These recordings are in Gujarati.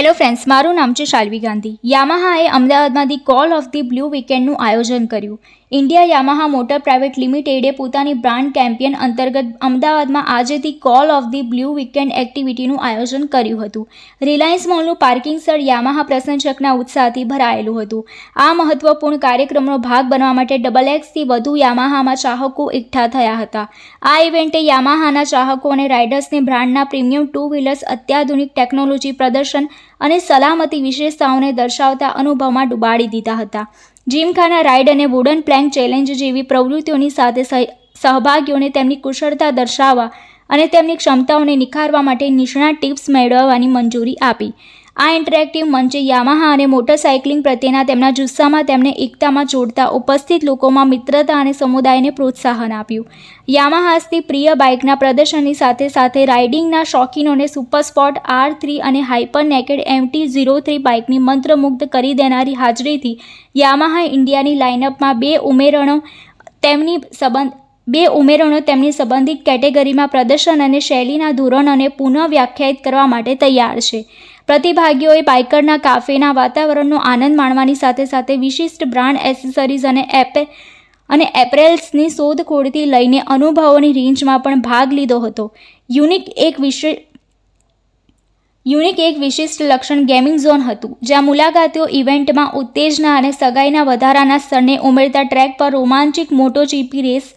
હેલો ફ્રેન્ડ્સ મારું નામ છે શાલ્વી ગાંધી. યામાહાએ અમદાવાદમાં the call of the blue વીકેન્ડનું આયોજન કર્યું. ઇન્ડિયા યામાહા મોટર પ્રાઇવેટ લિમિટેડે પોતાની બ્રાન્ડ કેમ્પિયન અંતર્ગત અમદાવાદમાં આજે the call of the blue weekend એક્ટિવિટીનું આયોજન કર્યું હતું. રિલાયન્સ મોલનું પાર્કિંગ સ્થળ યામાહા પ્રશંસકના ઉત્સાહથી ભરાયેલું હતું. આ મહત્વપૂર્ણ કાર્યક્રમનો ભાગ બનવા માટે ડબલ એક્સથી વધુ યામાહામાં ચાહકો એકઠા થયા હતા. આ ઇવેન્ટે યામાહાના ચાહકો અને રાઇડર્સને બ્રાન્ડના પ્રીમિયમ ટુ વ્હીલર્સ, અત્યાધુનિક ટેકનોલોજી પ્રદર્શન અને સલામતી વિશેષતાઓને દર્શાવતા અનુભવમાં ડૂબાડી દીધા હતા. જીમખાના રાઇડ અને વુડન પ્લેન્ક ચેલેન્જ જેવી પ્રવૃત્તિઓની સાથે સહ- સહભાગીઓને તેમની કુશળતા દર્શાવવા અને તેમની ક્ષમતાઓને નિખારવા માટે નિષ્ણાત ટિપ્સ મેળવવાની મંજૂરી આપી. આ ઇન્ટરેક્ટિવ મંચે યામાહા અને મોટરસાઇકલિંગ પ્રત્યેના તેમના જુસ્સામાં તેમને એકતામાં જોડતા ઉપસ્થિત લોકોમાં મિત્રતા અને સમુદાયને પ્રોત્સાહન આપ્યું. યામાહાસથી પ્રિય બાઇકના પ્રદર્શનની સાથે સાથે રાઇડિંગના શોખીનોને સુપર સ્પોટ આર થ્રી અને hyper naked MT zero three બાઇકની મંત્રમુગ્ધ કરી દેનારી હાજરીથી યામાહા ઇન્ડિયાની લાઇનઅપમાં બે ઉમેરણો તેમની સંબંધ, બે ઉમેરણો તેમની સંબંધિત કેટેગરીમાં પ્રદર્શન અને શૈલીના ધોરણોને પુનઃ વ્યાખ્યાયિત કરવા માટે તૈયાર છે. પ્રતિભાગીઓએ બાઇકરના કાફેના વાતાવરણનો આનંદ માણવાની સાથે સાથે વિશિષ્ટ બ્રાન્ડ એસેસરીઝ અને એપે અને એપરેલ્સની શોધખોળથી લઈને અનુભવોની રેન્જમાં પણ ભાગ લીધો હતો. યુનિક એક વિશે યુનિક એક વિશિષ્ટ લક્ષણ ગેમિંગ ઝોન હતું, જ્યાં મુલાકાતીઓ ઇવેન્ટમાં ઉત્તેજના અને સગાઈના વધારાના સ્તરને ઉમેરતા ટ્રેક પર રોમાંચિક મોટો ચીપી રેસ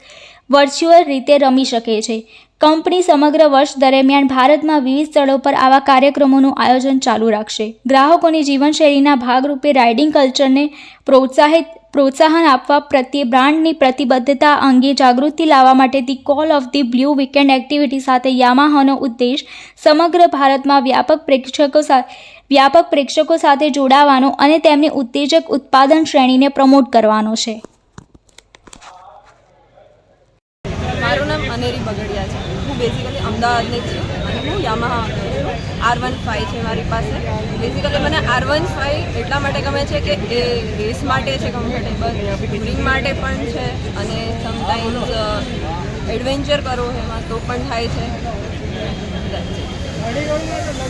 વર્ચ્યુઅલ રીતે રમી શકે છે. કંપની સમગ્ર વર્ષ દરમિયાન ભારતમાં વિવિધ સ્થળો પર આવા કાર્યક્રમોનું આયોજન ચાલુ રાખશે. ગ્રાહકોની જીવનશૈલીના ભાગરૂપે રાઇડિંગ કલ્ચરને પ્રોત્સાહિત, પ્રોત્સાહન આપવા પ્રત્યે બ્રાન્ડની પ્રતિબદ્ધતા અંગે જાગૃતિ લાવવા માટે the call of the blue weekend activity સાથે યામાહાનો ઉદ્દેશ સમગ્ર ભારતમાં વ્યાપક પ્રેક્ષકો વ્યાપક પ્રેક્ષકો સાથે જોડાવાનો અને તેમની ઉત્તેજક ઉત્પાદન શ્રેણીને પ્રમોટ કરવાનો છે. મારું નામ અનેરી બગડિયા છે. હું બેઝિકલી અમદાવાદની જ છું અને હું યામાહા આર વન ફાઈવ છે મારી પાસે. બેઝિકલી મને આર વન ફાઈવ એટલા માટે ગમે છે કે એ રેસ માટે છે કમ્ફર્ટેબલ ટુરિંગ માટે પણ છે અને સમટાઈમ્સ એડવેન્ચર કરવું એમાં તો પણ થાય છે.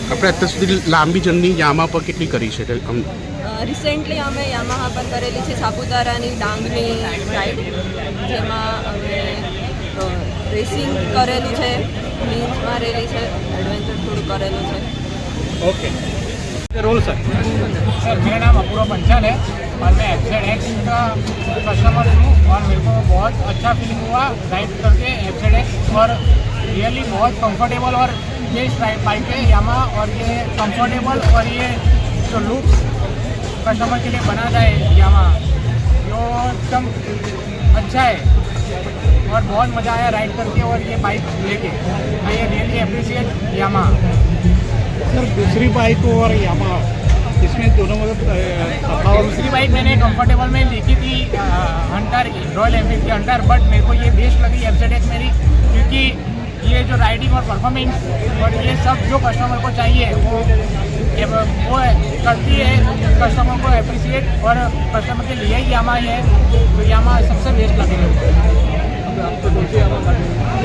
આપણે અત્યાર સુધી લાંબી જર્ની યામા પર કેટલી કરી છે? રિસેન્ટલી અમે યામાહા પર કરેલી છે સાપુતારાની ડાંગની રાઈડ જેમાં અમે રેસિંગ કરેલું છે બીચ મારેલી છે એડવેન્ચર થોડું કરેલું છે ओके रोल सर सर मेरा नाम अपूर्व पंचाल है और मैं एफ जेड एक्स का कस्टमर हूँ और मेरे को बहुत अच्छा फीलिंग हुआ राइड करके एफ जेड एक्स और रियली बहुत कंफर्टेबल और बेस्ट राइड बाइक है यामा और ये कंफर्टेबल और ये जो लुक्स कस्टमर के लिए बना है यामा बहुत मज़ा आया राइड करके और ये बाइक लेके। I really appreciate Yamaha sir दूसरी बाइक और यामा इसमें दोनों मतलब और दूसरी बाइक मैंने कंफर्टेबल में लिखी थी हंटर रॉयल एनफील्ड की हंटर बट मेरे को ये बेस्ट लगी एफ़ मेरी क्योंकि ये जो राइडिंग और परफॉर्मेंस और ये सब जो कस्टमर को चाहिए वो ये वो करती है कस्टमर को अप्रिशिएट और कस्टमर के लिए ही यामा है तो यामा सबसे बेस्ट लगेगा よろしくお願いします。